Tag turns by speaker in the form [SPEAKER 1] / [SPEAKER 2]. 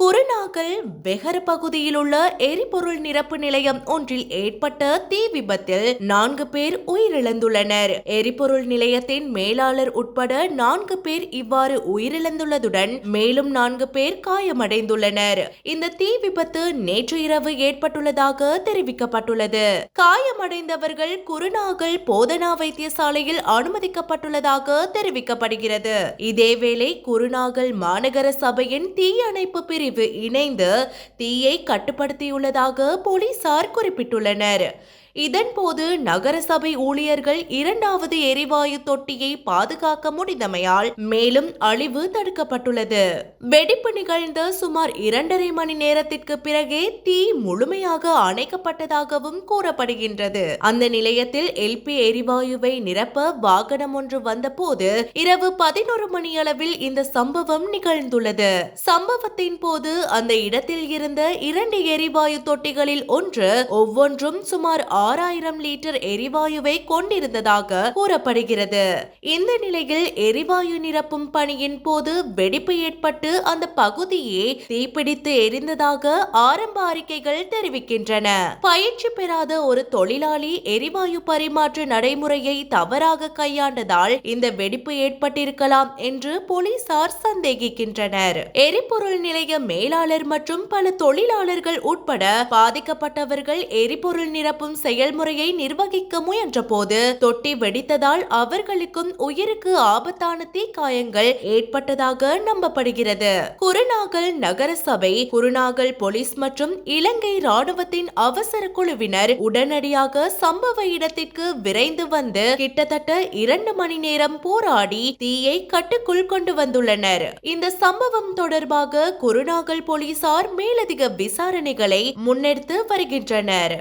[SPEAKER 1] குருநாகல் வெகர பகுதியில் உள்ள எரிபொருள் நிரப்பு நிலையம் ஒன்றில் ஏற்பட்ட தீ விபத்தில் நான்கு பேர் உயிரிழந்துள்ளனர். எரிபொருள் நிலையத்தின் மேலாளர் உட்பட நான்கு பேர் இவ்வாறு உயிரிழந்துள்ளதுடன் மேலும் நான்கு பேர் காயமடைந்துள்ளனர். இந்த தீ விபத்து நேற்று இரவு ஏற்பட்டுள்ளதாக தெரிவிக்கப்பட்டுள்ளது. காயமடைந்தவர்கள் குருநாகல் போதனா வைத்தியசாலையில் அனுமதிக்கப்பட்டுள்ளதாக தெரிவிக்கப்படுகிறது. இதேவேளை குருநாகல் மாநகர சபையின் தீயணைப்பு பிரிவு இணைந்து தீயை கட்டுப்படுத்தியுள்ளதாக போலீசார் குறிப்பிட்டுள்ளனர். இதன்போது நகரசபை ஊழியர்கள் இரண்டாவது எரிவாயு தொட்டியை பாதுகாக்க முடிந்தமையால் மேலும் அழிவு தடுக்கப்பட்டுள்ளது. வெடிப்பு நிகழ்ந்த சுமார் இரண்டரை மணி நேரத்திற்கு பிறகே தீ முழுமையாக அணைக்கப்பட்டதாகவும் கூறப்படுகின்றது. அந்த நிலையத்தில் எல்பி எரிவாயுவை நிரப்ப வாகனம் ஒன்று வந்தபோது இரவு பதினோரு மணியளவில் இந்த சம்பவம் நிகழ்ந்துள்ளது. சம்பவத்தின் போது அந்த இடத்தில் இருந்த இரண்டு எரிவாயு தொட்டிகளில் ஒன்று ஒவ்வொன்றும் சுமார் ஆறாயிரம் லிட்டர் எரிவாயுவை கொண்டிருந்ததாக கூறப்படுகிறது. இந்த நிலையில் எரிவாயு நிரப்பும் பணியின் போது வெடிப்பு ஏற்பட்டு அந்த பகுதியே தீப்பிடித்து எரிந்ததாக ஆரம்ப அறிக்கைகள் தெரிவிக்கின்றன. பயிற்சி பெறாத ஒரு தொழிலாளி எரிவாயு பரிமாற்ற நடைமுறையை தவறாக கையாண்டதால் இந்த வெடிப்பு ஏற்பட்டிருக்கலாம் என்று போலீசார் சந்தேகிக்கின்றனர். எரிபொருள் நிலைய மேலாளர் மற்றும் பல தொழிலாளர்கள் உட்பட பாதிக்கப்பட்டவர்கள் எரிபொருள் நிரப்பும் செயல்முறையை நிர்வகிக்க முயன்றபோது தொட்டி வெடித்ததால் அவர்களுக்கும் உயிருக்கு ஆபத்தான தீக்காயங்கள் ஏற்பட்டதாக நம்பப்படுகிறது. குருநாகல் நகர சபை குருநாகல் போலீஸ் மற்றும் இலங்கை ராணுவத்தின் அவசர குழுவினர் உடனடியாக சம்பவ இடத்திற்கு விரைந்து வந்து கிட்டத்தட்ட இரண்டு மணி நேரம் போராடி தீயை கட்டுக்குள் கொண்டு வந்துள்ளனர். இந்த சம்பவம் தொடர்பாக குருநாகல் போலீசார் மேலதிக விசாரணைகளை முன்னெடுத்து வருகின்றனர்.